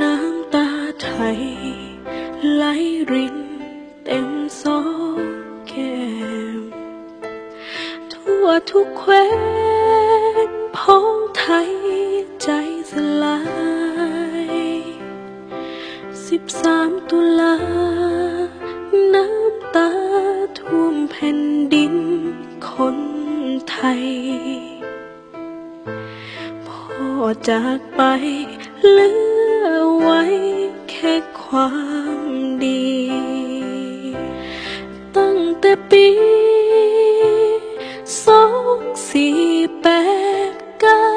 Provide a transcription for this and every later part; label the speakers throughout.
Speaker 1: น้ำตาไทยไหลรินเต็มสองแก้มทั่วทุกแคว้นพ้องไทยใจสลายสิบสามตุลา น้ำตาท่วมแผ่นดินคนไทย พ่อจากไปเหลือ ไว้แค่ความดี ตั้งแต่ปีสองสี่แปดเก้า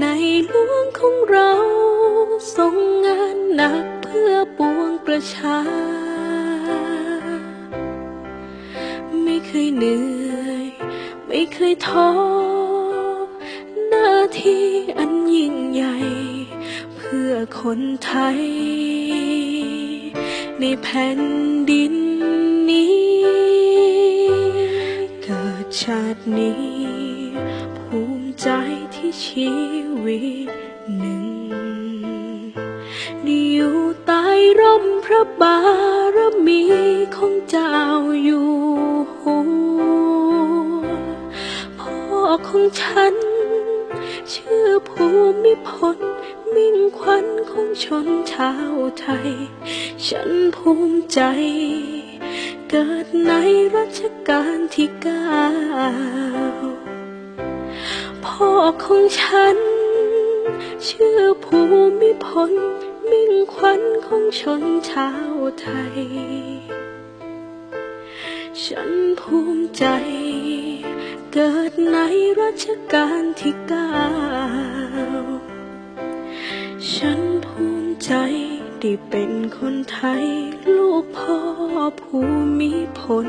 Speaker 1: ในหลวงของเราทรงงานหนักเพื่อปวงประชา ไม่เคยเหนื่อย ไม่เคยท้อหน้าที่อันยิ่งใหญ่ พื่อคนไทย ในแผ่นดินนี้ เกิดชาตินี้ ภูมิใจที่ชีวิตหนึ่งได้อยู่ใต้ร่มพระบารมีของเจ้าอยู่หัวพ่อของฉัน ชื่อภูมิพล มิ่งขวัญของชนชาวไทย ฉันภูมิใจ เกิดในรัชกาลที่เก้าพ่อของฉัน ชื่อภูมิพลมิ่งขวัญของชนชาวไทย ฉันภูมิใจ เกิดในรัชกาลที่เก้า ฉันภูมิใจที่เป็นคนไทย ลูกพ่อผู้มีผล